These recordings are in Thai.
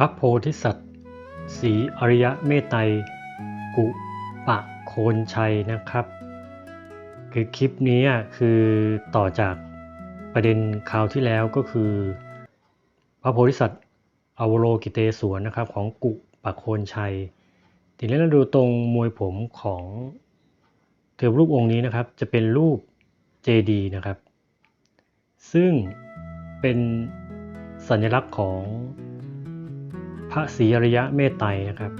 พระโพธิสัตว์สีอริยะเมตไตรกุปะโคนชัยนะครับ คือคลิปนี้คือต่อจากประเด็นคราวที่แล้วก็คือ พระโพธิสัตว์อวโลกิเตศวรนะครับ ของกุปะโคนชัย ทีนี้เราดูตรงมวยผมของเทวรูปองค์นี้นะครับ จะเป็นรูปเจดีนะครับ ซึ่งเป็นสัญลักษณ์ของ พระศรีอริยะเมตไตรนะครับ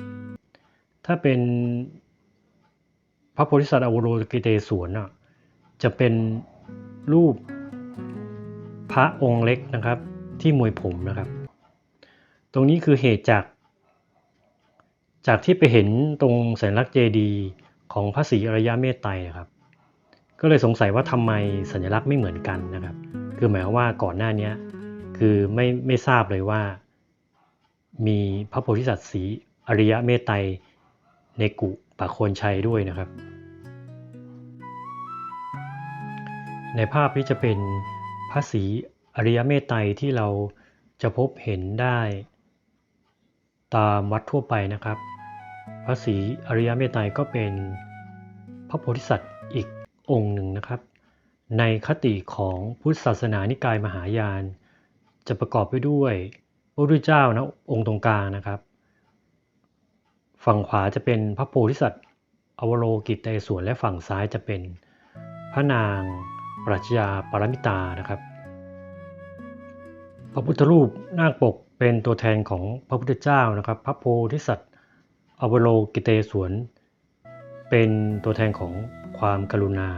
ถ้าเป็นพระโพธิสัตว์อวโรกิเตศวรน่ะจะเป็นรูปพระองค์เล็กนะครับที่มวยผมนะครับ ตรงนี้คือเหตุจาก จากที่ไปเห็นตรงสัญลักษณ์เจดีย์ของพระศรีอริยะเมตไตรนะครับ ก็เลยสงสัยว่าทำไมสัญลักษณ์ไม่เหมือนกันนะครับ คือหมายความว่าก่อนหน้านี้คือไม่ไม่ทราบเลยว่า มีพระโพธิสัตว์สีอริยะเมตไตรในกุปะโคนชัยด้วยนะครับ ในภาพนี้จะเป็นพระศรีอริยเมตไตรที่เราจะพบเห็นได้ตามวัดทั่วไปนะครับ พระศรีอริยเมตไตรก็เป็นพระโพธิสัตว์อีกองค์หนึ่งนะครับ ในคติของพุทธศาสนานิกายมหายาน จะประกอบไปด้วย ระพุทธเจ้านะองค์ตรงกลางนะครับ ฝั่งขวาจะเป็นพระโพธิสัตว์อวโลกิตเตศวรและฝั่งซ้ายจะเป็นพระนางปรัชญาปรมิตานะครับ พระพุทธรูปนาคปกเป็นตัวแทนของพระพุทธเจ้านะครับ พระโพธิสัตว์อวโลกิเตศวรเป็นตัวแทนของความกรุณา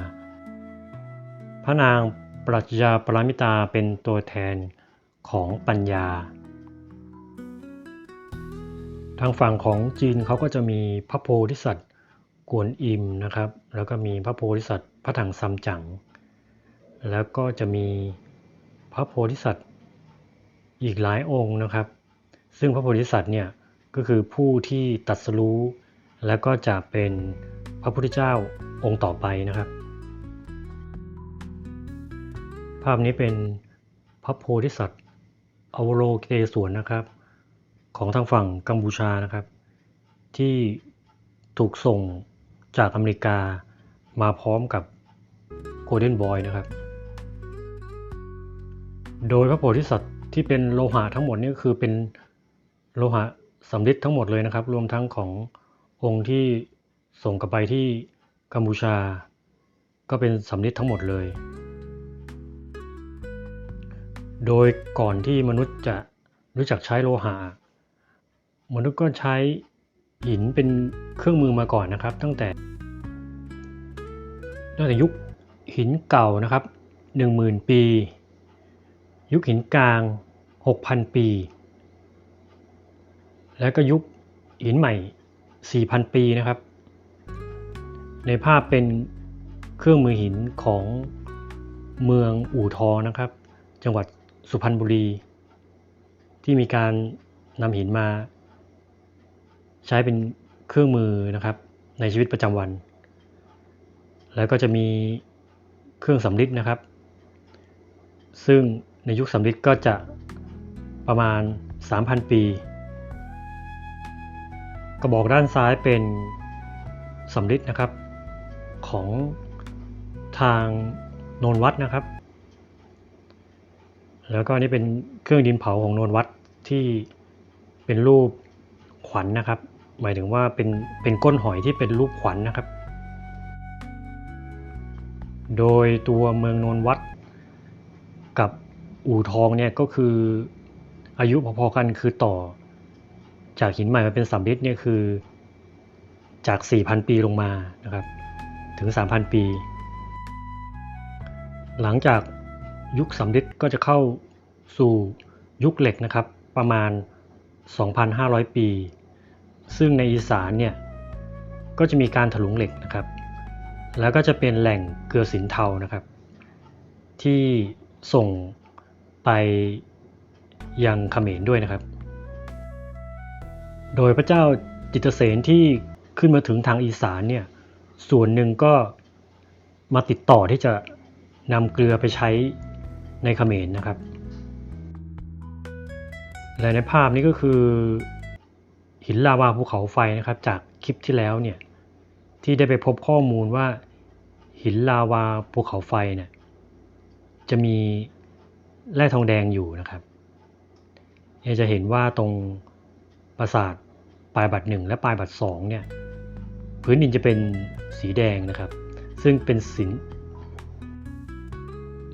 พระนางปรัชญาปรมิตาเป็นตัวแทนของปัญญา ทางฝั่งของจีนเขาก็จะมีพระโพธิสัตว์กวนอิมนะครับ แล้วก็มีพระโพธิสัตว์พระถังซัมจั๋งแล้วก็จะมีพระโพธิสัตว์อีกหลายองค์นะครับ ซึ่งพระโพธิสัตว์เนี่ยก็คือผู้ที่ตรัสรู้ แล้วก็จะเป็นพระพุทธเจ้าองค์ต่อไปนะครับ ภาพนี้เป็นพระโพธิสัตว์อวโลเตศวรนะครับ ของทางฝั่งกัมพูชานะครับ ที่ถูกส่งจากอเมริกามาพร้อมกับโกลเด้นบอยนะครับ โดยพระโพธิสัตว์ที่เป็นโลหะทั้งหมดนี่คือเป็นโลหะสำริดทั้งหมดเลยนะครับ รวมทั้งขององค์ที่ส่งกลับไปที่กัมพูชา ก็เป็นสำริดทั้งหมดเลย โดยก่อนที่มนุษย์จะรู้จักใช้โลหะ มนุษย์ก็ใช้หินเป็นเครื่องมือมาก่อนนะครับ ตั้งแต่ตั้งแต่ยุคหินเก่านะครับ 10,000 ปี ยุคหินกลาง 6,000 ปี แล้วก็ยุคหินใหม่ 4,000 ปีนะครับ ในภาพเป็นเครื่องมือหินของเมืองอู่ทองนะครับ จังหวัดสุพรรณบุรี ที่มีการนำหินมา ใช้เป็นเครื่องมือนะครับในชีวิตประจำวัน แล้วก็จะมีเครื่องสำริดนะครับ ซึ่งในยุคสำริดก็จะประมาณ 3,000 ปี กระบอกด้านซ้ายเป็นสำริดนะครับ ของทางโนนวัดนะครับ แล้วก็นี่เป็นเครื่องดินเผาของโนนวัดที่เป็นรูปขวัญนนะครับ หมายถึงว่าเป็นเป็นก้นหอยที่เป็นรูปขวัญนนะครับ โดยตัวเมืองนนวัดกับอู่ทองเนี่ยก็คืออายุพอๆกันคือต่อ จากหินใหม่มาเป็นสำริดเนี่ยคือจาก 4,000 ปีลงมานะครับ ถึง 3,000 ปี หลังจากยุคสำริดก็จะเข้าสู่ยุคเหล็กนะครับ ประมาณ 2,500 ปี ซึ่งในอีสานเนี่ยก็จะมีการถลุงเหล็กนะครับ แล้วก็จะเป็นแหล่งเกลือสินเทานะครับ ที่ส่งไปยังเขมรด้วยนะครับ โดยพระเจ้าจิตเสนที่ขึ้นมาถึงทางอีสานเนี่ยส่วนหนึ่งก็มาติดต่อที่จะนำเกลือไปใช้ในเขมรนะครับ และในภาพนี้ก็คือ หินลาวาภูเขาไฟนะครับ จากคลิปที่แล้วเนี่ยที่ได้ไปพบข้อมูลว่า หินลาวาภูเขาไฟเนี่ยจะมีแร่ทองแดงอยู่นะครับเนี่ยจะเห็นว่าตรงปราสาทปลายบัตรหนึ่งและปลายบัตรสองเนี่ยพื้นดินจะเป็นสีแดงนะครับ ซึ่งเป็นสิน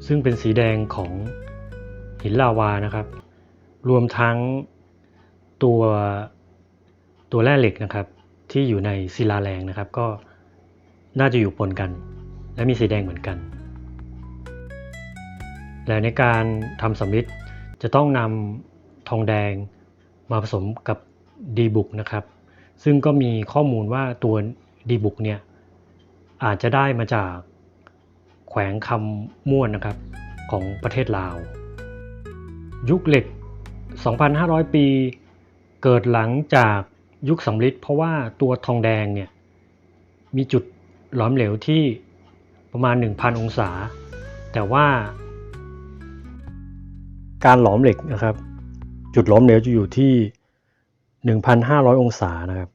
ซึ่งเป็นสีแดงของหินลาวานะครับ รวมทั้งตัว ตัวแร่เหล็กนะครับที่อยู่ในศิลาแรงนะครับ ก็น่าจะอยู่ปนกัน และมีสีแดงเหมือนกัน และในการทำสำริดจะต้องนำทองแดงมาผสมกับดีบุกนะครับ ซึ่งก็มีข้อมูลว่าตัวดีบุกเนี่ยอาจจะได้มาจากแขวงคำม่วนนะครับของประเทศลาว ยุคเหล็ก 2,500 ปี เกิดหลังจาก ยุคสำริดเพราะว่าตัวทองแดงเนี่ยมีจุดหลอมเหลวที่ประมาณ 1,000 องศา แต่ว่า การหลอมเหล็กนะครับ จุดหลอมเหลวจะอยู่ที่ 1,500 องศานะครับ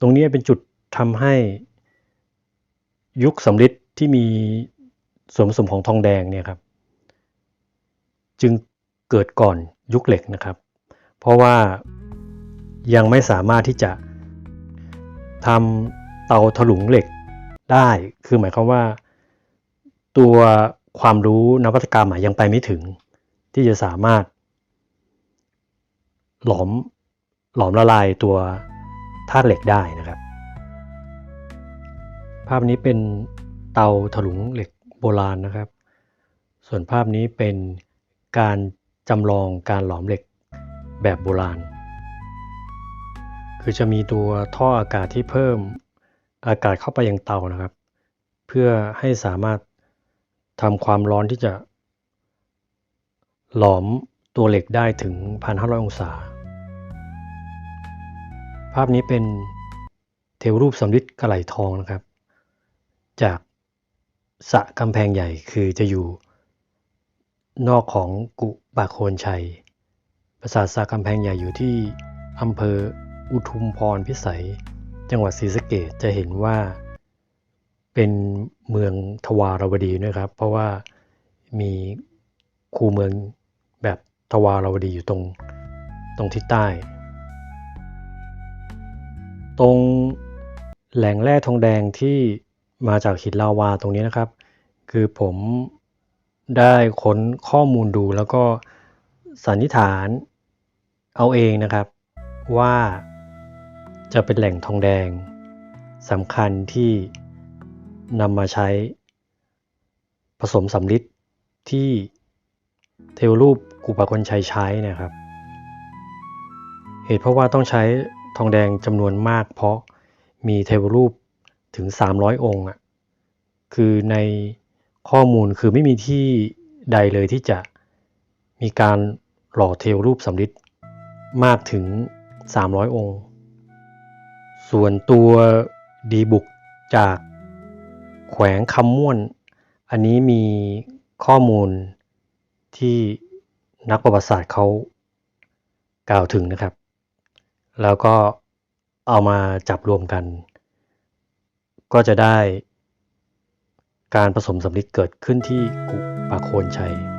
ตรงนี้เป็นจุดทำให้ยุคสำริดที่มีส่วนผสมของทองแดงเนี่ยครับ จึงเกิดก่อนยุคเหล็กนะครับ เพราะว่า ยังไม่สามารถที่จะทำเตาถลุงเหล็กได้ คือหมายความว่า ตัวความรู้นวัตกรรมยังไปไม่ถึง ที่จะสามารถ หลอมหลอมละลายตัวธาตุเหล็กได้นะครับ ภาพนี้เป็นเตาถลุงเหล็กโบราณนะครับ ส่วนภาพนี้เป็นการจำลองการหลอมเหล็กแบบโบราณ คือจะมีตัวท่ออากาศที่เพิ่มอากาศเข้าไปยังเตานะครับ เพื่อให้สามารถทำความร้อนที่จะหลอมตัวเหล็กได้ถึง 1,500 องศา ภาพนี้เป็นเทวรูปสำริดกระไหลทองนะครับ จากสะกำแพงใหญ่คือจะอยู่ นอกของกุบาโคนชัย ปราสาทสะกำแพงใหญ่อยู่ที่อำเภอ อุทุมพรพิสัย จังหวัดศรีสะเกษจะเห็นว่า เป็นเมืองทวารวดีนะครับ เพราะว่ามีคูเมืองแบบทวารวดีอยู่ตรงตรงทิศใต้ ตรงแหล่งแร่ทองแดงที่มาจากหินลาวาตรงนี้นะครับ คือผมได้ค้นข้อมูลดูแล้วก็สันนิษฐานเอาเองนะครับว่า จะเป็นแหล่งทองแดงสำคัญที่นำมาใช้ผสมสำริดที่เทวรูปกุปากรชัยใช้นะครับ เหตุเพราะว่าต้องใช้ทองแดงจำนวนมาก เพราะมีเทวรูปถึง 300 องค์อะคือในข้อมูลคือไม่มีที่ใดเลยที่จะมีการหล่อเทวรูปสำริดมากถึง 300 องค์ ส่วนตัวดีบุกจากแขวงคำม่วน อันนี้มีข้อมูลที่นักประวัติศาสตร์เขากล่าวถึงนะครับ แล้วก็เอามาจับรวมกัน ก็จะได้การผสมสำลิดเกิดขึ้นที่กุปาโคนชัย